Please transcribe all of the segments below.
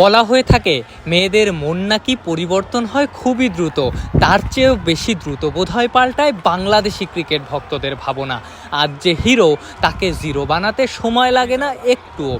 বলা হয়ে থাকে, মেয়েদের মন নাকি পরিবর্তন হয় খুবই দ্রুত, তার চেয়েও বেশি দ্রুত বোধহয় পাল্টায় বাংলাদেশি ক্রিকেট ভক্তদের ভাবনা। আজ যে হিরো তাকে জিরো বানাতে সময় লাগে না, একটুও।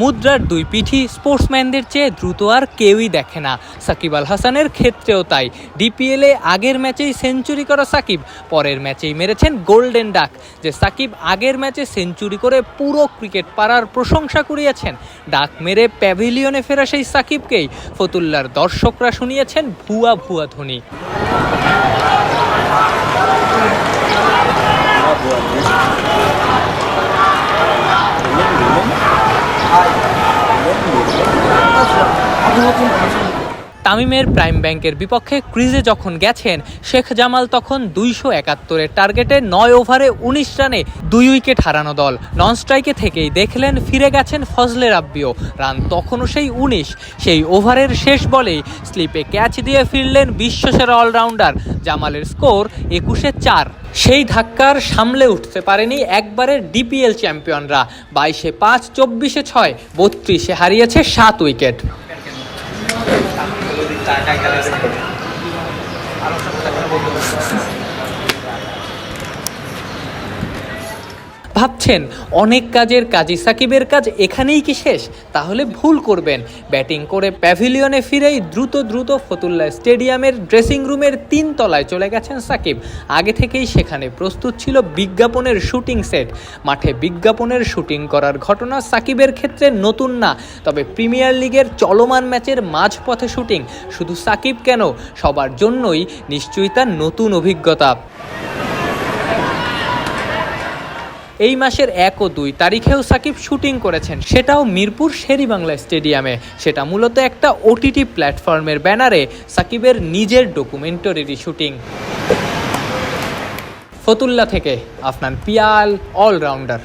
মুদ্রার দুই পিঠি স্পোর্টসম্যানদের চেয়ে দ্রুত আর কেউই দেখে না। সাকিব আল হাসানের ক্ষেত্রেও তাই। ডিপিএলে আগের ম্যাচেই সেঞ্চুরি করা সাকিব, পরের ম্যাচেই মেরেছেন গোল্ডেন ডাক, যে সাকিব আগের ম্যাচে সেঞ্চুরি করে পুরো ক্রিকেট পাড়ার প্রশংসা কুড়িয়েছেন। ডাক মেরে প্যাভিলিয়নে ফেরা সেই সাকিবকেই। ফতুল্লার দর্শকরা শুনিয়েছেন ভুয়া ভুয়া ধ্বনি। তামিমের প্রাইম ব্যাংকের বিপক্ষে ক্রিজে যখন গেছেন, শেখ জামাল তখন দুইশো একাত্তরের টার্গেটে নয় ওভারে উনিশ রানে দুই উইকেট হারানো দল। নন স্ট্রাইকে থেকেই দেখলেন ফিরে গেছেন ফজলে রাব্বিও। রান তখনও সেই উনিশ। সেই ওভারের শেষ বলেই স্লিপে ক্যাচ দিয়ে ফিরলেন বিশ্বসেরা অলরাউন্ডার। জামালের স্কোর একুশে চার। সেই ধাক্কার সামলে উঠতে পারেনি একবারের ডিপিএল চ্যাম্পিয়নরা। বাইশে পাঁচ, চব্বিশে ছয়, বত্রিশে হারিয়েছে সাত উইকেট। काय काय करायचं? ভাবছেন, অনেক কাজের কাজী সাকিবের কাজ এখানেই কি শেষ? তাহলে ভুল করবেন। ব্যাটিং করে প্যাভিলিয়নে ফিরেই দ্রুত দ্রুত ফতুল্লা স্টেডিয়ামের ড্রেসিং রুমের তিন তলায় চলে গেছেন সাকিব। আগে থেকেই সেখানে প্রস্তুত ছিল বিজ্ঞাপনের শুটিং সেট। মাঠে বিজ্ঞাপনের শুটিং করার ঘটনা সাকিবের ক্ষেত্রে নতুন না, তবে প্রিমিয়ার লিগের চলমান ম্যাচের মাঝপথে শুটিং। শুধু সাকিব কেন, সবার জন্যই নিশ্চয়ই তার নতুন অভিজ্ঞতা। এই মাসের এক ও দুই তারিখেও সাকিব শুটিং করেছেন। সেটাও মিরপুর শেরিবাংলা স্টেডিয়ামে। সেটা মূলত একটা ওটিটি প্ল্যাটফর্মের ব্যানারে সাকিবের নিজের ডকুমেন্টারির শুটিং। ফতুল্লা থেকে আফনান পিয়াল অলরাউন্ডার